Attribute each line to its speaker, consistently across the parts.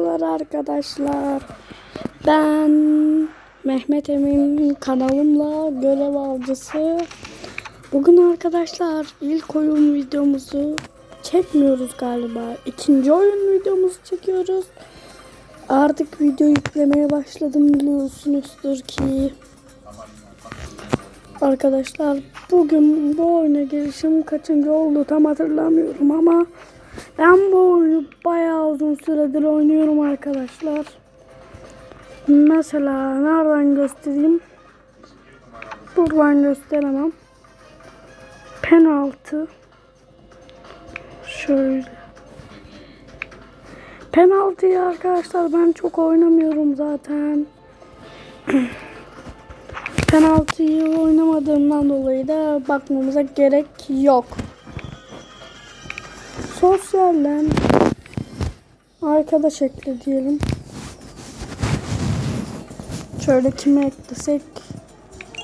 Speaker 1: Merhabalar arkadaşlar. Ben Mehmet Emin kanalımla görev avcısı. Bugün arkadaşlar ilk oyun videomuzu çekmiyoruz galiba. İkinci oyun videomuzu çekiyoruz. Artık video yüklemeye başladım biliyorsunuzdur ki. Arkadaşlar bugün bu oyuna girişim kaçıncı oldu tam hatırlamıyorum ama ben bu oyunu bayağı uzun süredir oynuyorum arkadaşlar. Mesela nereden göstereyim? Buradan gösteremem. Penaltı. Şöyle. Penaltıyı arkadaşlar ben çok oynamıyorum zaten. Penaltıyı oynamadığımdan dolayı da bakmamıza gerek yok. Sosyalden arkadaş ekle diyelim. Şöyle kime eklesek?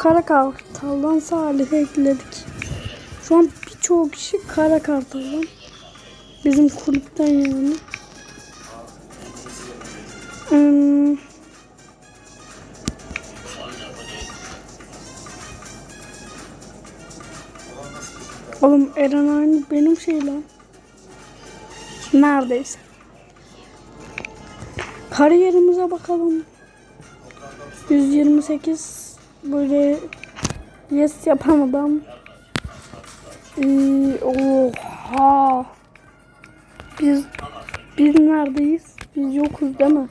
Speaker 1: Kara Kartal'dan Salih'i ekledik. Şu an birçok kişi Kara Kartal'dan. Bizim kulüpten yani. Hmm. Oğlum Eren aynı benim şey lan. Neredeyse. Kariyerimize bakalım. 128 böyle yes yapan adam. Ee, oha. Biz biz neredeyiz? Biz yokuz değil mi?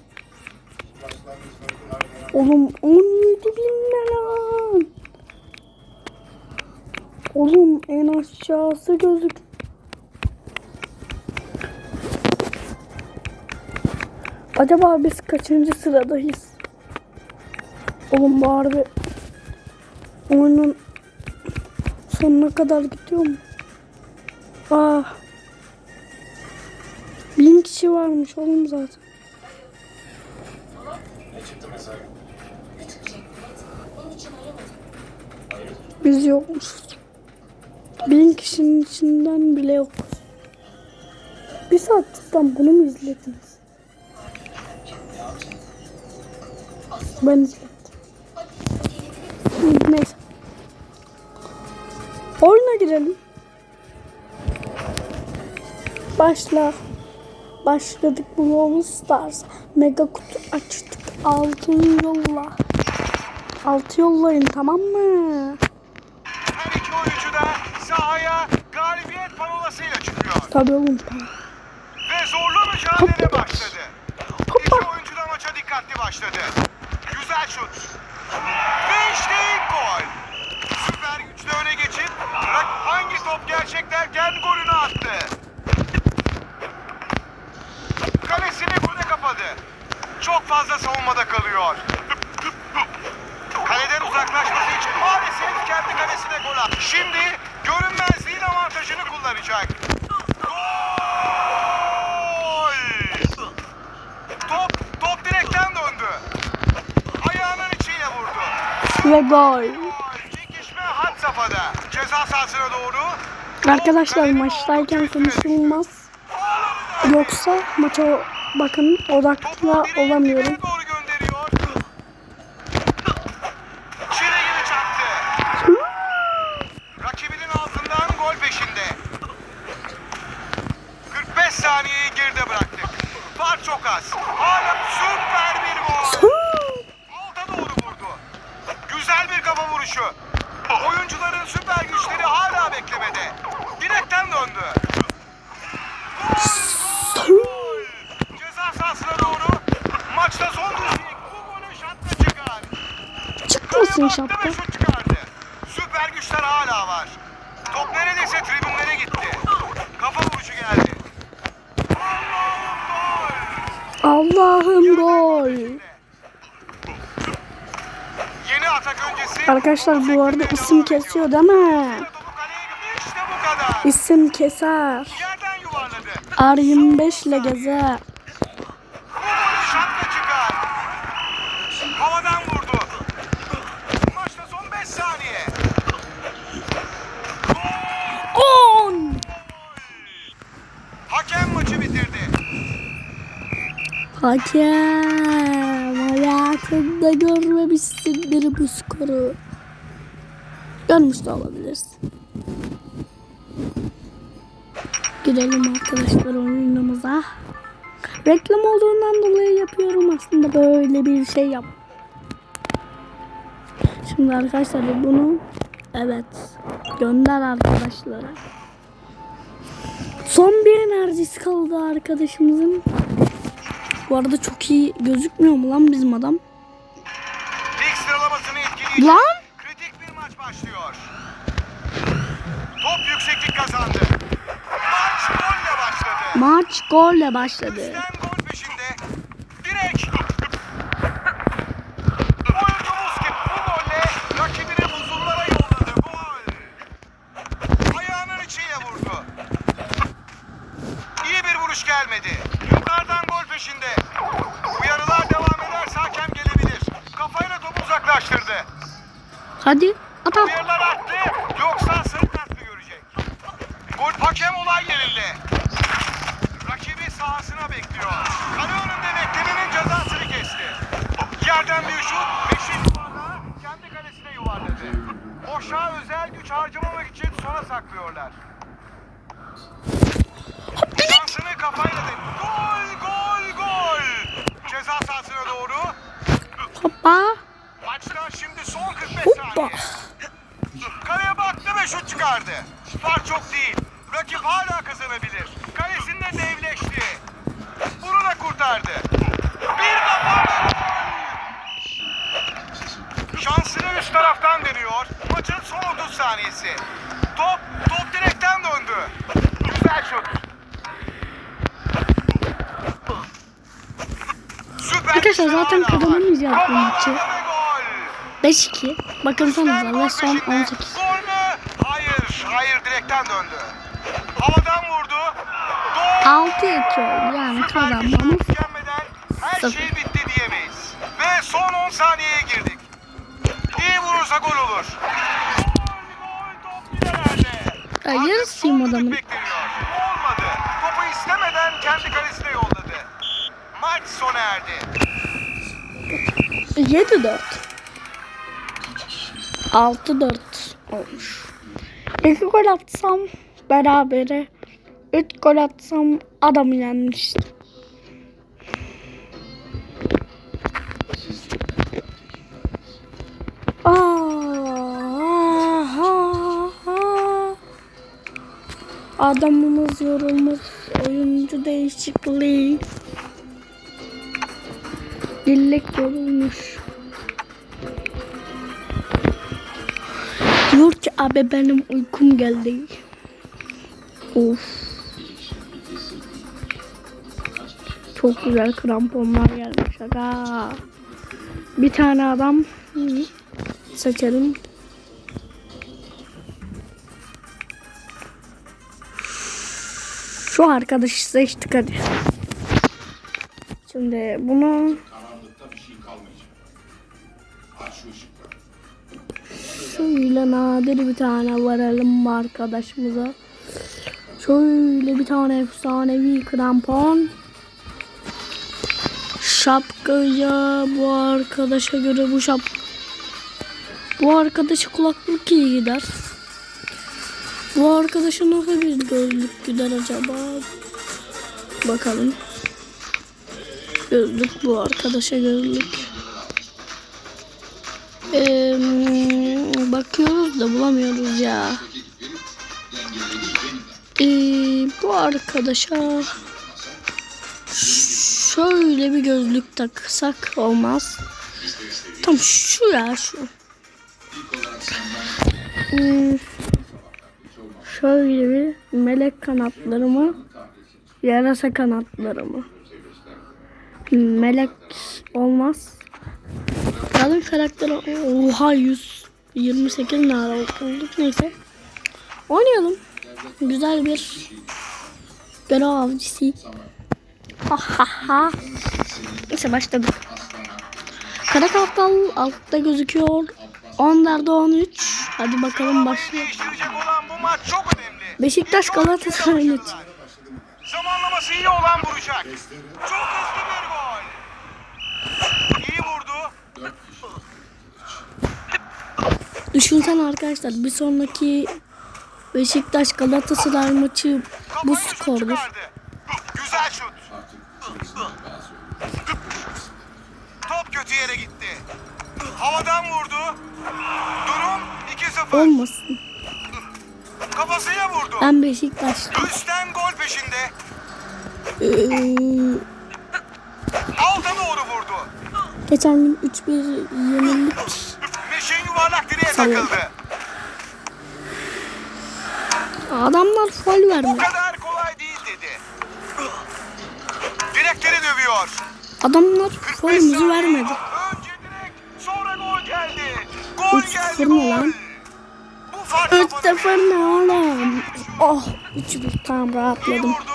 Speaker 1: Oğlum 17 bin ne lan? Oğlum en aşağısı gözük. Acaba biz kaçıncı sıradayız? Oğlum bu harbi oyunun sonuna kadar gidiyor mu? Ah. Bin kişi varmış oğlum zaten. Biz yokmuşuz. Bin kişinin içinden bile yok. Bir saatten bunu mu izlediniz? Ben izledim. Hı, Neyse. Oyuna girelim. Başla. Başladık Brawl Stars. Mega kutu açtık. Altın yolla. Altı yollayın tamam mı?
Speaker 2: Her iki oyuncu da sahaya galibiyet panolasıyla çıkıyor.
Speaker 1: Tabii oğlum.
Speaker 2: Ve zorlu mücadele başladı. İki oyuncu da maça dikkatli başladı. Güzel şut. Ve işte ilk gol. Süper güçlü öne geçip hangi top gerçek derken golünü attı. Kalesini gole kapadı. Çok fazla savunmada kalıyor. Kaleden uzaklaşması için maalesef kendi kalesine gol attı. Şimdi görünmezliğin avantajını kullanacak. Gol! Top, top direkten döndü. Ayağının içiyle vurdu.
Speaker 1: Ve gol.
Speaker 2: Çekişme had safhada. Ceza sahasına doğru.
Speaker 1: Arkadaşlar maçtayken konuşulmaz. Yoksa maça bakın odaklı olamıyorum.
Speaker 2: Dibine doğru gönderiyor. Çile gibi çaktı. Rakibinin altından gol peşinde. 45 saniyeyi geride bıraktık. Var çok az. Hala süper bir gol. Kafa vuruşu. Oyuncuların süper güçleri hala beklemede. Direkten döndü. Gol! Ceza sahasına doğru. Maçta son düzlük. Bu golü şatla çıkar.
Speaker 1: Çıkmasın
Speaker 2: şut çıkardı. Süper güçler hala var. Top neredeyse tribünlere gitti. Kafa vuruşu geldi.
Speaker 1: Allah'ım gol.
Speaker 2: Yeni
Speaker 1: Arkadaşlar bu arada isim kesiyor değil mi? İsim keser.
Speaker 2: Yerden yuvarladı.
Speaker 1: R25 ile gezer.
Speaker 2: Bu golü şatla çıkar. Havadan vurdu. Maçta son 5 saniye.
Speaker 1: 10.
Speaker 2: Hakem maçı bitirdi.
Speaker 1: Hakem hayatında görmemişsindir bu skoru. Görmüş de olabilirsin. Girelim arkadaşlar oyunumuza. Reklam olduğundan dolayı yapıyorum aslında böyle bir şey yap. Şimdi arkadaşlar bunu evet gönder arkadaşlara. Son bir enerjisi kaldı arkadaşımızın. Bu arada çok iyi gözükmüyor mu lan bizim adam?
Speaker 2: Lig sıralamasını etkileyecek
Speaker 1: Lan!
Speaker 2: kritik bir maç başlıyor. Top yükseklik kazandı. Maç golle başladı.
Speaker 1: Maç golle başladı.
Speaker 2: Üstten gol peşinde. Direk. Oyuncumuz ki bu golle rakibini buzullara yolladı. Gol. Ayağının içiyle vurdu. İyi bir vuruş gelmedi. Yukarıdan gol peşinde. Uyarılar devam ederse hakem gelebilir. Kafayla topu uzaklaştırdı.
Speaker 1: Hadi atam.
Speaker 2: Uyarılar arttı. Yoksa sarı kart mı görecek? Gol hakem olay yerinde. Rakibi sahasına bekliyor. Kale önünde beklemenin cezasını kesti. Yerden bir şut. Beşin yuvarlağı kendi kalesine yuvarladı. Boşa özel güç harcamamak için sona saklıyorlar. Şansını kafayla denedi. Gol, gol, gol. Ceza sahasına doğru.
Speaker 1: Hoppa.
Speaker 2: Maçta şimdi son 45
Speaker 1: Hoppa.
Speaker 2: saniye. Kaleye baktı ve şut çıkardı. Fark çok değil. Rakip hala kazanabilir. Kalesinde devleşti. Bunu da kurtardı. Bir kafa. Şansını üst taraftan deniyor. Maçın son 30 saniyesi. Top, top direkten döndü. Güzel şut. Süper
Speaker 1: Arkadaşlar zaten
Speaker 2: var.
Speaker 1: kazanamayacağız bu maçı.
Speaker 2: Kafa ve gol.
Speaker 1: 5-2. Bakın sonuçlar ve son 18.
Speaker 2: Gol mü? Hayır, hayır direkten döndü. Havadan vurdu. Gol.
Speaker 1: 6-2 oldu yani kazanmamız.
Speaker 2: Her şey bitti diyemeyiz. Ve son 10 saniyeye girdik. İyi vurursa gol olur.
Speaker 1: Adamın.
Speaker 2: düdük bekleniyor. Olmadı. Topu istemeden kendi kalesine yolladı. Maç sona erdi.
Speaker 1: 7-4. 6-4 olmuş. 2 gol atsam berabere. 3 gol atsam adam yenmişti. Aa, Adamımız yorulmuş. Oyuncu değişikliği. Dillek yorulmuş. Diyor ki abi benim uykum geldi. Of. Çok güzel kramponlar gelmiş aga. Bir tane adam seçelim. Şu arkadaşı seçtik hadi. Şimdi bunu Şöyle nadir bir tane varalım arkadaşımıza. Şöyle bir tane efsanevi krampon. Şapkaya bu arkadaşa göre bu şap bu arkadaşa kulaklık iyi gider. Bu arkadaşa nasıl bir gözlük gider acaba? Bakalım. Gözlük bu arkadaşa gözlük. Ee, Bakıyoruz da bulamıyoruz ya. Ee, bu arkadaşa şöyle bir gözlük taksak olmaz. Tam şu ya şu. Ee, şöyle bir melek kanatları kanatlarımı yarasa kanatlarımı. Melek olmaz. Kadın karakteri oha yüz 28 nara olduk neyse. Oynayalım. Güzel bir görev avcısı. Ha ha ha. Neyse başladık. Kara Kartal altta gözüküyor. 10 nerede 13. Hadi bakalım başlayalım. Beşiktaş Galatasaray.
Speaker 2: Zamanlaması iyi olan vuracak. Çok hızlı bir
Speaker 1: Düşünsen arkadaşlar bir sonraki Beşiktaş Galatasaray maçı bu skordur.
Speaker 2: Güzel şut. Top kötü yere gitti. Havadan vurdu. Durum 2-0.
Speaker 1: Olmasın.
Speaker 2: Kafasıyla vurdu.
Speaker 1: Ben Beşiktaş.
Speaker 2: Üstten gol peşinde.
Speaker 1: Ee,
Speaker 2: Alta doğru vurdu.
Speaker 1: geçen gün 3-1 yenildik.
Speaker 2: Yuvarlak direğe takıldı.
Speaker 1: Adamlar faul
Speaker 2: Bu
Speaker 1: vermiyor.
Speaker 2: kadar kolay değil dedi. Direkleri dövüyor.
Speaker 1: Adamlar
Speaker 2: 45
Speaker 1: faulümüzü
Speaker 2: saniye.
Speaker 1: vermedi.
Speaker 2: Önce direk, sonra gol geldi. Gol
Speaker 1: Üç
Speaker 2: geldi
Speaker 1: sıfır
Speaker 2: gol.
Speaker 1: lan?
Speaker 2: Bu fark
Speaker 1: 3
Speaker 2: kapanır.
Speaker 1: 0 ne oğlum? Oh 3-1 tamam
Speaker 2: İyi
Speaker 1: rahatladım.
Speaker 2: vurdu.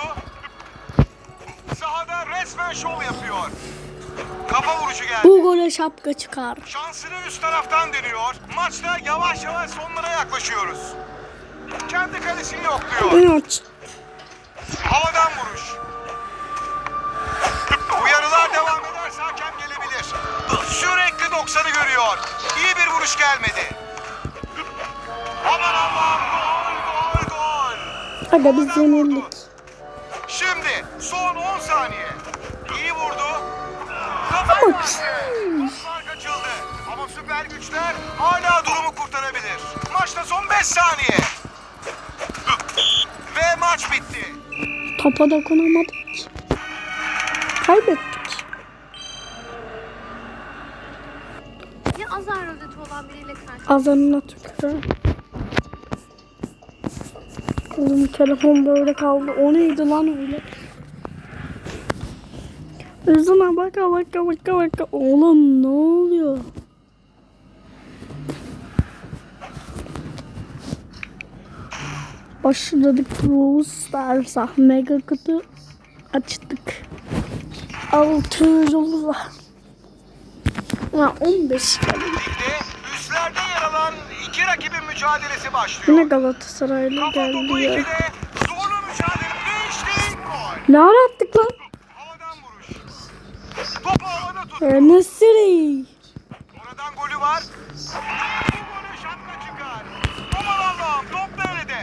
Speaker 2: Kafa vuruşu geldi.
Speaker 1: Bu gole şapka çıkar.
Speaker 2: Şansını üst taraftan deniyor. Maçta yavaş yavaş sonlara yaklaşıyoruz. Kendi kalesini yokluyor.
Speaker 1: İnaç.
Speaker 2: Havadan vuruş. Uyarılar devam ederse hakem gelebilir. Sürekli 90'ı görüyor. İyi bir vuruş gelmedi. Aman Allah'ım gol gol gol.
Speaker 1: Aga biz yenildik.
Speaker 2: Şimdi son 10 saniye. Kafayı
Speaker 1: Ama-
Speaker 2: süper güçler hala durumu kurtarabilir. Maçta son 5 saniye. Ve maç bitti.
Speaker 1: Topa dokunamadık. Kaybettik.
Speaker 3: Ya azar rozeti olan biriyle karşı
Speaker 1: Azanına tükürüyorum. Oğlum telefon böyle kaldı. O neydi lan öyle? Üzüne baka baka baka baka. Oğlum ne oluyor? Başladık bu Stars'a. Mega kutu açtık. 600 oldu. Ha 15 geldi.
Speaker 2: Ligde üstlerde yer alan iki rakibin mücadelesi
Speaker 1: Yine
Speaker 2: başlıyor.
Speaker 1: Galatasaraylı
Speaker 2: Kafa topu
Speaker 1: geldi ya. Ne ara attık lan? Nesiri.
Speaker 2: Oradan golü var. Bu golü şapka çıkar. Aman Allah'ım top nerede?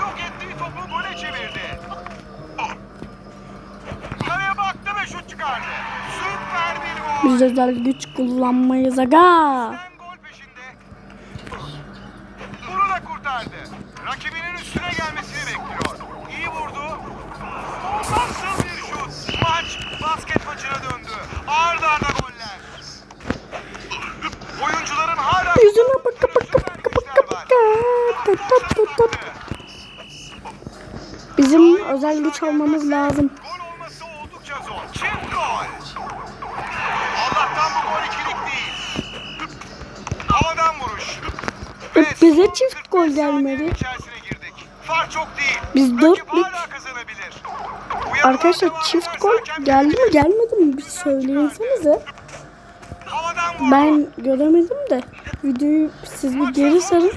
Speaker 2: Yok ettiği topu gole çevirdi. Kaleye baktı ve şut çıkardı. Süper bir gol.
Speaker 1: Biz özel güç kullanmayız aga.
Speaker 2: Sen gol peşinde. Bunu da kurtardı. Rakibinin üstüne gelmesini bekliyor. İyi vurdu. Nasıl bir şut? Maç basket maçına döndü. Arda arda goller. Oyuncuların hala
Speaker 1: Yüzüne baka baka baka baka baka. Tut tut tut tut. Bizim özel güç almamız lazım.
Speaker 2: Gol olması oldukça zor. Çift gol. Allah'tan bu gol ikilik değil. Havadan vuruş.
Speaker 1: Bize çift
Speaker 2: 45
Speaker 1: gol gelmedi.
Speaker 2: Fark çok değil.
Speaker 1: Biz dörtlük. Arkadaşlar çift gol geldi mi gelmedi mi bir söyleyensenize. Ben göremedim de videoyu siz bir geri sarın.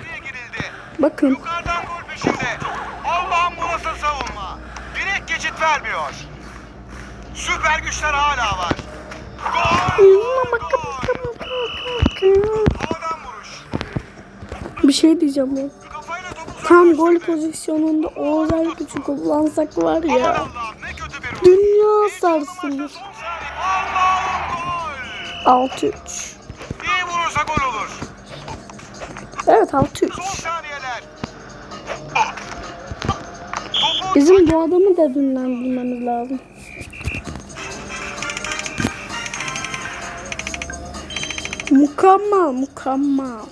Speaker 1: Bakın.
Speaker 2: Yukarıdan gol peşinde. Allah'ım bu nasıl savunma. Vermiyor. Süper güçler hala var. Gol! Gol! Havadan vuruş.
Speaker 1: Bir şey diyeceğim ya. Tam gol pozisyonunda o özel gücü kullansak var ya. Dünya sarsılır.
Speaker 2: maçta son saniye. Allah'ım gol.
Speaker 1: 6-3.
Speaker 2: İyi vurursa gol olur.
Speaker 1: Evet 6-3. Bizim bu adamı da dinlendirmemiz lazım. Mükemmel, mükemmel.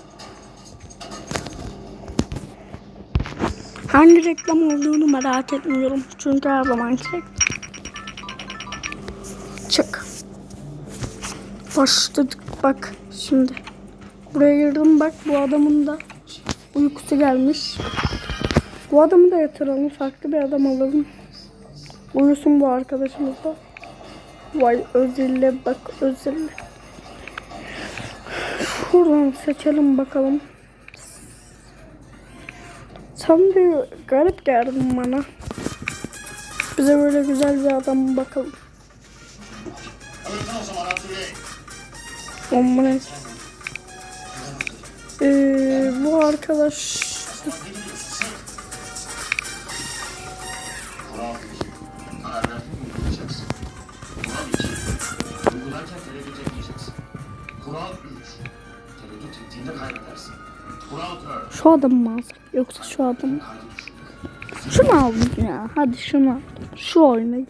Speaker 1: Hangi reklam olduğunu merak etmiyorum. Çünkü her zaman reklam. Çık. Başladık bak şimdi. Buraya girdim bak bu adamın da uykusu gelmiş. Bu adamı da yatıralım. Farklı bir adam alalım. Uyusun bu arkadaşımız da. Vay Özil'le bak Özil'le. Şuradan seçelim bakalım. Sen bir garip geldin bana. Bize böyle güzel bir adam bakalım. Ombre. Ee, bu arkadaş şu adam mı alsak yoksa şu adam mı? Şunu aldım ya. Hadi şunu al. Şu oyuna.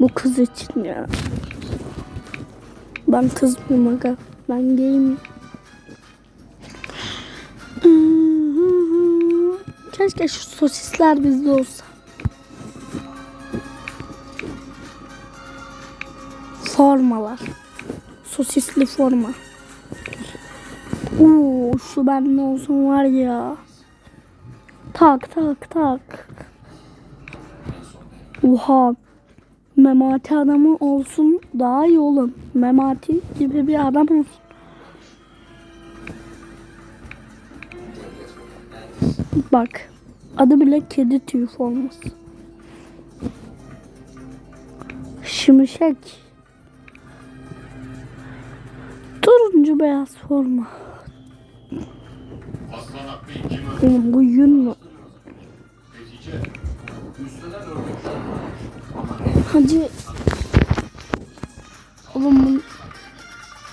Speaker 1: Bu kız için ya. Ben kız mıyım aga? Ben gayim. Keşke şu sosisler bizde olsa. Formalar. Sosisli forma. Oo, şu bende olsun var ya. Tak tak tak. Oha. Memati adamı olsun daha iyi olur. Memati gibi bir adam olsun. Bak. Adı bile kedi tüyü forması. Şimşek. Turuncu beyaz forma.
Speaker 4: Aslan Hakkı 2 mi?
Speaker 1: Oğlum bu yün mü? Hacı. Oğlum bu...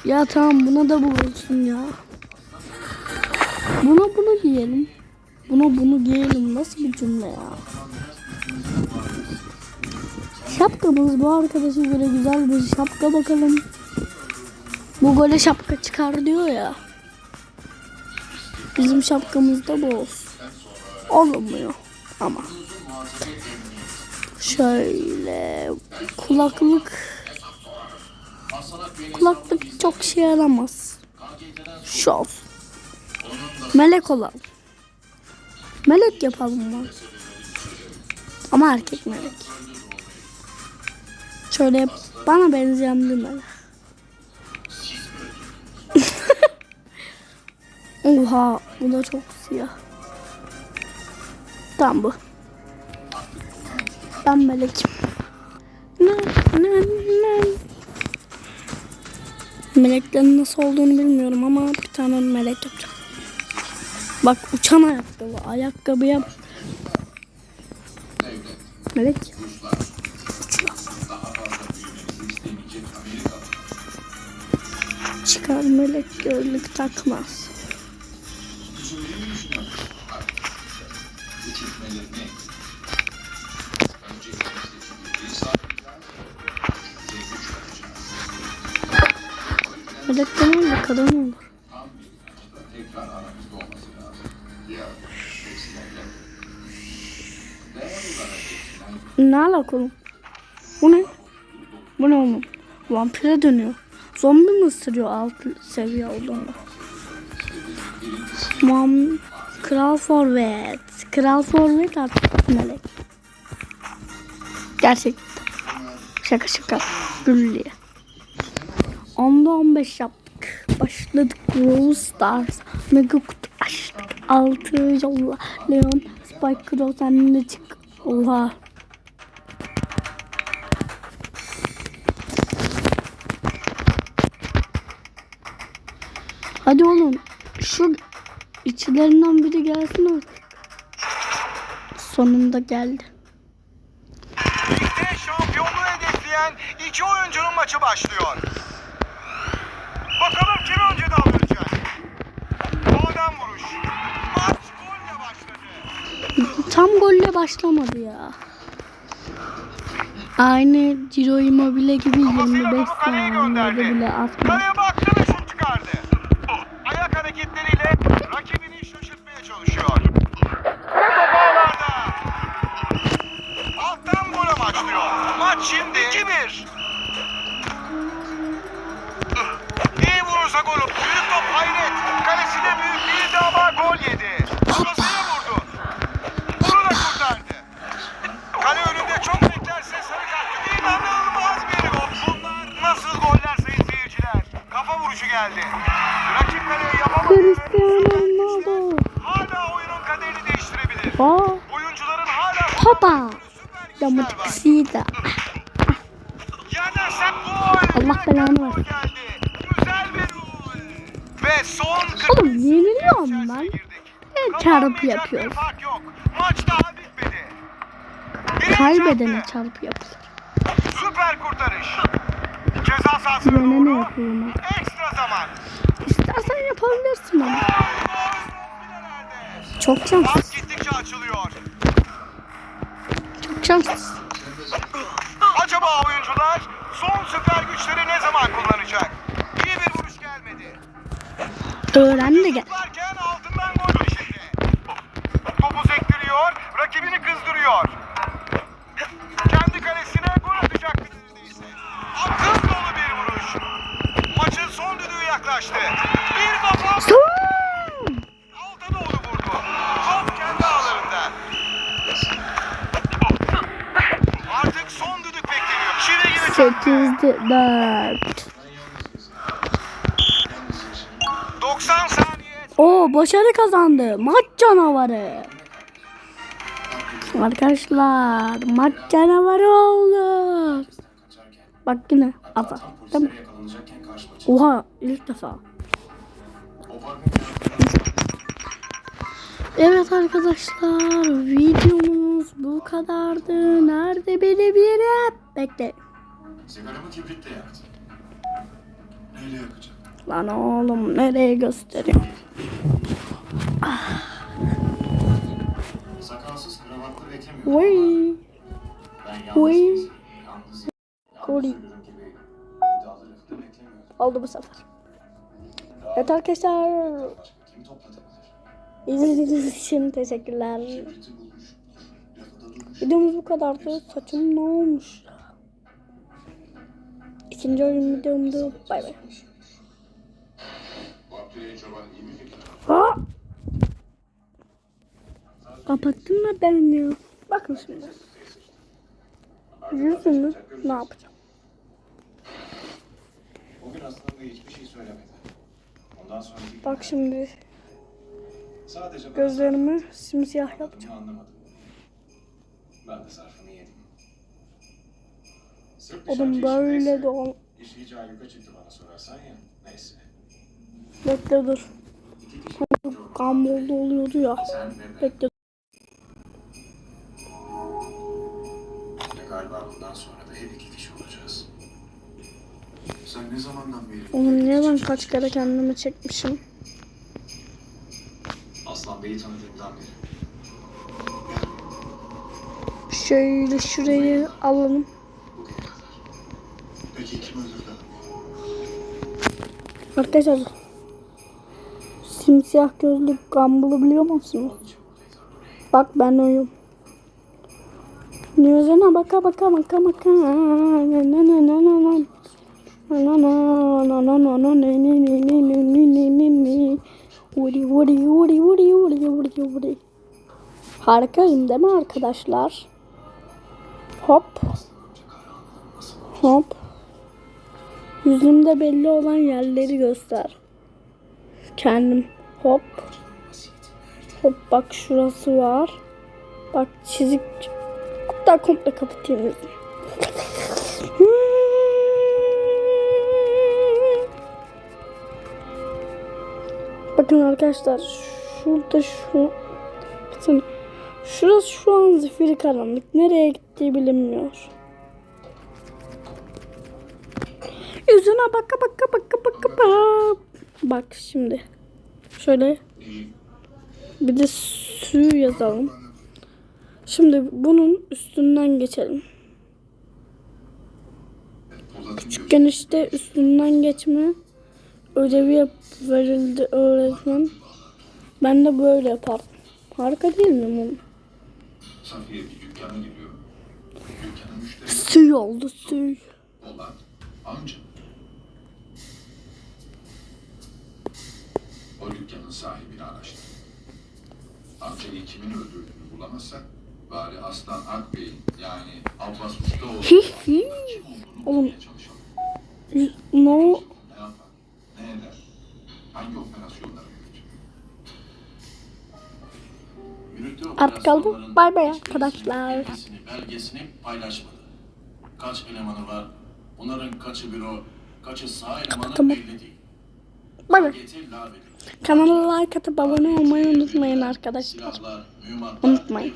Speaker 1: Ya tamam buna da bu olsun ya. Buna bunu giyelim. Buna bunu giyelim. Nasıl bir cümle ya? Şapkamız bu arkadaşa göre güzel bir şapka bakalım. Bu gole şapka çıkar diyor ya. Bizim şapkamızda bu olsun. Olmuyor ama. Şöyle kulaklık kulaklık çok şey yaramaz. Olsun. Melek olalım. Melek yapalım mı? Ama erkek melek. Şöyle bana benzeyen bir melek. Oha bu da çok siyah. Tamam bu. Ben melekim. Meleklerin nasıl olduğunu bilmiyorum ama bir tane melek yapacağım. Bak uçan ayakkabı. Ayakkabıya melek. Çıkar melek gözlük takmaz. Kazakistan'ın da kadın olur. Ne alakalı? Bu ne? Bu ne oğlum? Vampire dönüyor. Zombi mi ısırıyor alt seviye olduğunda? Mam Kral Forvet. Kral Forvet artık melek. Gerçekten. Şaka şaka. Gülüyor. 10'da 15 yaptık. Başladık Brawl Stars. Mega kutu açtık. 6 yolla. Leon Spike Crow sen de çık. Allah. Hadi oğlum. Şu içlerinden biri gelsin artık. Sonunda geldi.
Speaker 2: Ligde şampiyonluğu hedefleyen iki oyuncunun maçı başlıyor. Bakalım kim önce davranacak? Havadan vuruş. Maç golle başladı.
Speaker 1: Tam golle başlamadı ya. Aynı Ciro Immobile gibi 25 saniyede bile atmadı.
Speaker 2: Kaleye baktı ve şut çıkardı. Ayak hareketleriyle rakibini şaşırtmaya çalışıyor. Ve top ağlarda. Alttan gol amaçlıyor. Maç şimdi 2-1. Gol olur. Büyük top hayret. Kalesine büyük değildi ama gol yedi. Attı.
Speaker 1: çarpı yapılır.
Speaker 2: Süper kurtarış. Ceza sahasına doğru.
Speaker 1: yapıyorum.
Speaker 2: Ekstra zaman.
Speaker 1: İstersen yapabilirsin ama. Çok şanslısın.
Speaker 2: Gittikçe açılıyor.
Speaker 1: Çok şanslısın.
Speaker 2: Acaba oyuncular son süper güçleri ne zaman kullanacak? İyi bir vuruş gelmedi.
Speaker 1: Öğren de gel.
Speaker 2: Varken altından gol peşinde. Topu sektiriyor, rakibini kızdırıyor.
Speaker 1: 8'de 4.
Speaker 2: 90 saniye.
Speaker 1: Oo başarı kazandı. Maç canavarı. Arkadaşlar maç canavarı oldu. Bak yine
Speaker 4: tam
Speaker 1: Değil mi? Oha ilk defa. Evet arkadaşlar videomuz bu kadardı. Nerede benim yerim? Bekle.
Speaker 4: Sigaramı kibritle yaktı. Neyle yakacağım?
Speaker 1: Lan oğlum nereye gösteriyor?
Speaker 4: Sakalsız kravatlı beklemiyorum.
Speaker 1: Vay.
Speaker 4: Ben yalnız. Yalnız. Yalnız beklemiyorum.
Speaker 1: Oldu bu sefer. Evet arkadaşlar. İzlediğiniz için teşekkürler. Videomuz bu kadardı. Saçım ne olmuş? İkinci oyun videomda bay bay. Ha! Kapattın mı ben ya? Bakın şimdi. Yüzümü ne yapacağım?
Speaker 4: O gün aslında hiçbir şey söylemedi. Ondan sonraki gün
Speaker 1: Bak şimdi
Speaker 4: sadece
Speaker 1: gözlerimi simsiyah yapacağım.
Speaker 4: anlamadım. Ben de. Sırf
Speaker 1: Oğlum böyle de ol.
Speaker 4: İş iyice ayyuka çıktı bana sorarsan ya. Neyse.
Speaker 1: Bekle dur. Gambolda oluyordu ya. Bekle.
Speaker 4: Galiba bundan sonra da hep iki kişi olacağız. Sen ne zamandan beri...
Speaker 1: Oğlum niye ben kaç kere kendimi çekmişim?
Speaker 4: Aslan Bey'i tanıdığımdan beri.
Speaker 1: Şöyle şurayı alalım. Arkadaşlar simsiyah gözlük Gumball'ı biliyor musunuz? Bak ben oyum. Yüzüne baka baka baka baka na na na na na na na na na na na na ne ne ne ne ne ne ne ne ne Woody Woody Woody Woody Woody Woody Woody Harikayım değil mi arkadaşlar? Hop Hop Yüzümde belli olan yerleri göster. Kendim hop. Hop bak şurası var. Bak çizik. Hatta komple kapatayım. Bakın arkadaşlar şurada şu Bakın, Şurası şu an zifiri karanlık. Nereye gittiği bilinmiyor. Yüzüne baka baka baka baka bak. Bak şimdi. Şöyle bir de suyu yazalım. Şimdi bunun üstünden geçelim. Küçükken işte üstünden geçme ödevi yap verildi öğretmen. Ben de böyle yapardım. Harika değil mi bu?
Speaker 4: Safiye
Speaker 1: oldu suy.
Speaker 4: olan amca. O dükkanın sahibini araştır. Amcayı kimin öldürdüğünü bulamazsak bari Aslan Akbey'in yani Abbas Ustaoğlu'nun kim olduğunu
Speaker 1: Oğlum.
Speaker 4: bulmaya çalışalım.
Speaker 1: No.
Speaker 4: Ne yapar? Ne eder? Hangi operasyonları yürütür? Yürüttüğü
Speaker 1: Artık kaldı.
Speaker 4: operasyonların
Speaker 1: Bay bay
Speaker 4: hiçbirisinin
Speaker 1: arkadaşlar.
Speaker 4: belgesini paylaşmadı. Kaç elemanı var Bunların kaçı büro, kaçı sağ elemanı
Speaker 1: Tamam.
Speaker 4: belli değil.
Speaker 1: Bay bay. Kanala like atıp abone olmayı unutmayın arkadaşlar. Unutmayın.